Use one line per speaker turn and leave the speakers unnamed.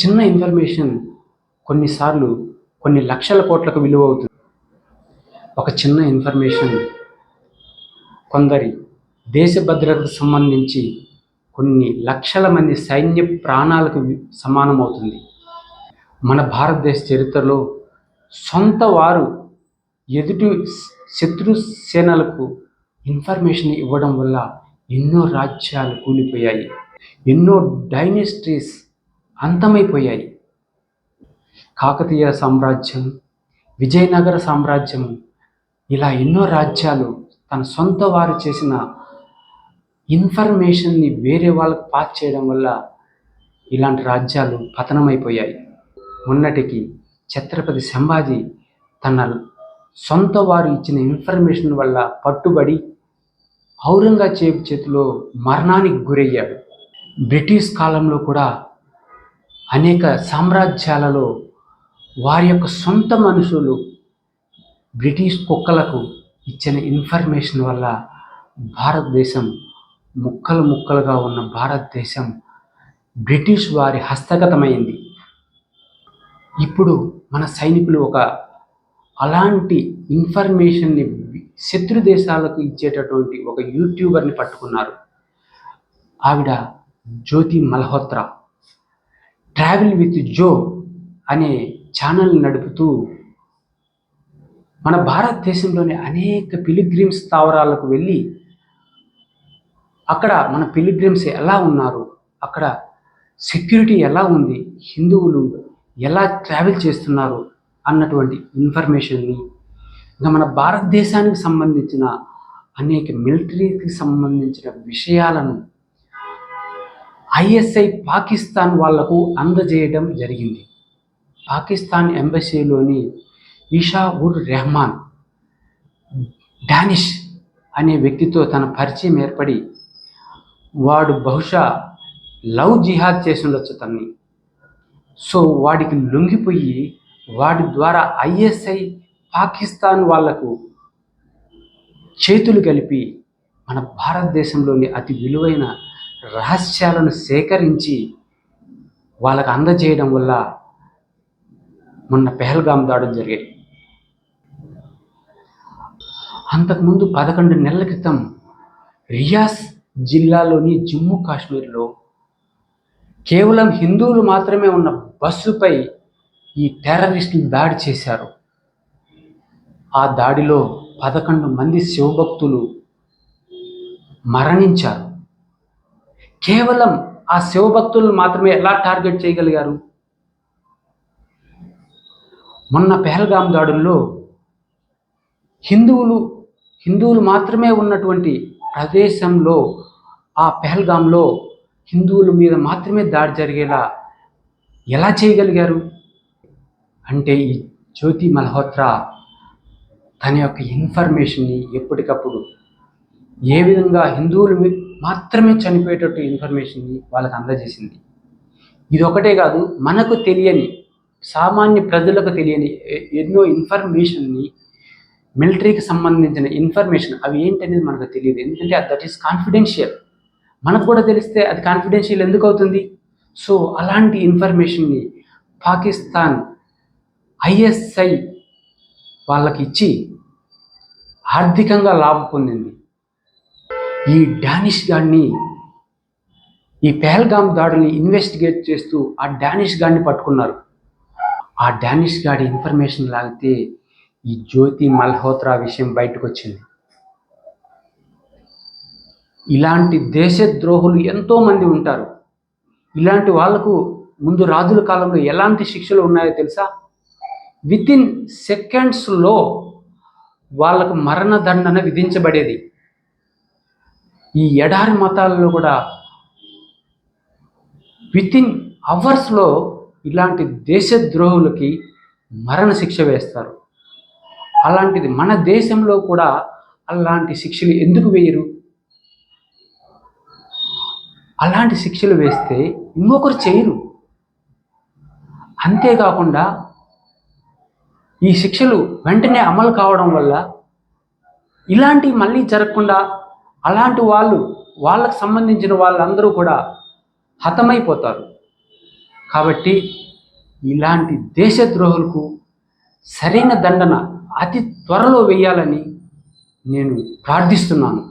చిన్న ఇన్ఫర్మేషన్ కొన్నిసార్లు కొన్ని లక్షల కోట్లకు విలువ అవుతుంది. ఒక చిన్న ఇన్ఫర్మేషన్ కొందరి దేశ భద్రతకు సంబంధించి కొన్ని లక్షల మంది సైన్య ప్రాణాలకు సమానం సమానమవుతుంది మన భారతదేశ చరిత్రలో సొంత వారు ఎదుటి శత్రు సేనలకు ఇన్ఫర్మేషన్ ఇవ్వడం వల్ల ఎన్నో రాజ్యాలు కూలిపోయాయి. ఎన్నో డైనెస్ట్రీస్ అంతమైపోయాయి. కాకతీయ సామ్రాజ్యం విజయనగర సామ్రాజ్యం ఇలా ఎన్నో రాజ్యాలు తన సొంత వారు చేసిన ఇన్ఫర్మేషన్ని వేరే వాళ్ళకు పాస్ చేయడం వల్ల ఇలాంటి రాజ్యాలు పతనమైపోయాయి. మొన్నటికి ఛత్రపతి సంభాజీ తన సొంత వారు ఇచ్చిన ఇన్ఫర్మేషన్ వల్ల పట్టుబడి ఔరంగజేబ్ చేతిలో మరణానికి గురయ్యాడు. బ్రిటిష్ కాలంలో కూడా అనేక సామ్రాజ్యాలలో వారి యొక్క సొంత మనుషులు బ్రిటిష్ కుక్కలకు ఇచ్చిన ఇన్ఫర్మేషన్ వల్ల భారతదేశం ముక్కలు ముక్కలుగా ఉన్న భారతదేశం బ్రిటిష్ వారి హస్తగతమైంది. ఇప్పుడు మన సైనికులు ఒక అలాంటి ఇన్ఫర్మేషన్ని శత్రు దేశాలకు ఇచ్చేటటువంటి ఒక యూట్యూబర్ని పట్టుకున్నారు. ఆవిడ జ్యోతి మల్హోత్రా. ట్రావెల్ విత్ జో అనే ఛానల్ నడుపుతూ మన భారతదేశంలోని అనేక పిలిగ్రిమ్స్ స్థావరాలకు వెళ్ళి అక్కడ మన పిలిగ్రిమ్స్ ఎలా ఉన్నారు? అక్కడ సెక్యూరిటీ ఎలా ఉంది? హిందువులు ఎలా ట్రావెల్ చేస్తున్నారు? అన్నటువంటి ఇన్ఫర్మేషన్ని ఇంకా మన భారతదేశానికి సంబంధించిన అనేక మిలిటరీకి సంబంధించిన విషయాలను ఐఎస్ఐ పాకిస్తాన్ వాళ్ళకు అందజేయడం జరిగింది. పాకిస్తాన్ ఎంబసీలోని ఇషా ఉర్ రెహమాన్ డానిష్ అనే వ్యక్తితో తన పరిచయం ఏర్పడి వాడు బహుశా లవ్ జిహాద్ చేసి ఉండొచ్చు తన్ని. సో వాడికి లొంగిపోయి వాడి ద్వారా ఐఎస్ఐ పాకిస్తాన్ వాళ్ళకు చేతులు కలిపి మన భారతదేశంలోని అతి విలువైన రహస్యాలను సేకరించి వాళ్ళకు అందజేయడం వల్ల మొన్న పెహల్గాం దాడులు జరిగాయి. అంతకుముందు పదకొండు నెలల క్రితం రియాస్ జిల్లాలోని జమ్మూ కాశ్మీర్లో కేవలం హిందువులు మాత్రమే ఉన్న బస్సుపై ఈ టెర్రరిస్టులు దాడి చేశారు. ఆ దాడిలో పదకొండు మంది శివభక్తులు మరణించారు. కేవలం ఆ శివభక్తులను మాత్రమే ఎలా టార్గెట్ చేయగలిగారు? మొన్న పెహల్గాం దాడుల్లో హిందువులు హిందువులు మాత్రమే ఉన్నటువంటి ప్రదేశంలో ఆ పెహల్గాంలో హిందువుల మీద మాత్రమే దాడి జరిగేలా ఎలా చేయగలిగారు? అంటే ఈ జ్యోతి మల్హోత్రా తన యొక్క ఇన్ఫర్మేషన్ని ఎప్పటికప్పుడు ఏ విధంగా హిందువులు మీ- మాత్రమే చనిపోయేటట్టు ఇన్ఫర్మేషన్ని వాళ్ళకి అందజేసింది. ఇది ఒకటే కాదు మనకు తెలియని సామాన్య ప్రజలకు తెలియని ఎన్నో ఇన్ఫర్మేషన్ని మిలిటరీకి సంబంధించిన ఇన్ఫర్మేషన్ అవి ఏంటనేది మనకు తెలియదు. ఎందుకంటే దట్ ఈస్ కాన్ఫిడెన్షియల్ మనకు కూడా తెలిస్తే అది కాన్ఫిడెన్షియల్ ఎందుకు అవుతుంది? సో అలాంటి ఇన్ఫర్మేషన్ని పాకిస్తాన్ ఐఎస్ఐ వాళ్ళకి ఇచ్చి ఆర్థికంగా లాభం పొందింది. ఈ డానిష్ గాడిని ఈ పెహల్గామ్ దాడిని ఇన్వెస్టిగేట్ చేస్తూ ఆ డానిష్ గాడిని పట్టుకున్నారు. ఆ డానిష్ గాడి ఇన్ఫర్మేషన్ లాగితే ఈ జ్యోతి మల్హోత్రా విషయం బయటకు వచ్చింది ఇలాంటి దేశద్రోహులు ద్రోహులు ఎంతోమంది ఉంటారు. ఇలాంటి వాళ్ళకు ముందు రాజుల కాలంలో ఎలాంటి శిక్షలు ఉన్నాయో తెలుసా? విత్ ఇన్ సెకండ్స్లో వాళ్ళకు మరణదండన విధించబడేది. ఈ ఎడారి మతాలలో కూడా వితిన్ అవర్స్లో ఇలాంటి దేశద్రోహులకి మరణ శిక్ష వేస్తారు. అలాంటిది మన దేశంలో కూడా అలాంటి శిక్షలు ఎందుకు వేయరు? అలాంటి శిక్షలు వేస్తే ఇంకొకరు చేయరు. అంతేకాకుండా ఈ శిక్షలు వెంటనే అమలు కావడం వల్ల ఇలాంటివి మళ్ళీ జరగకుండా అలాంటి వాళ్ళు వాళ్ళకు సంబంధించిన వాళ్ళందరూ కూడా హతమైపోతారు. కాబట్టి ఇలాంటి దేశద్రోహులకు సరైన దండన అతి త్వరలో వేయాలని నేను ప్రార్థిస్తున్నాను.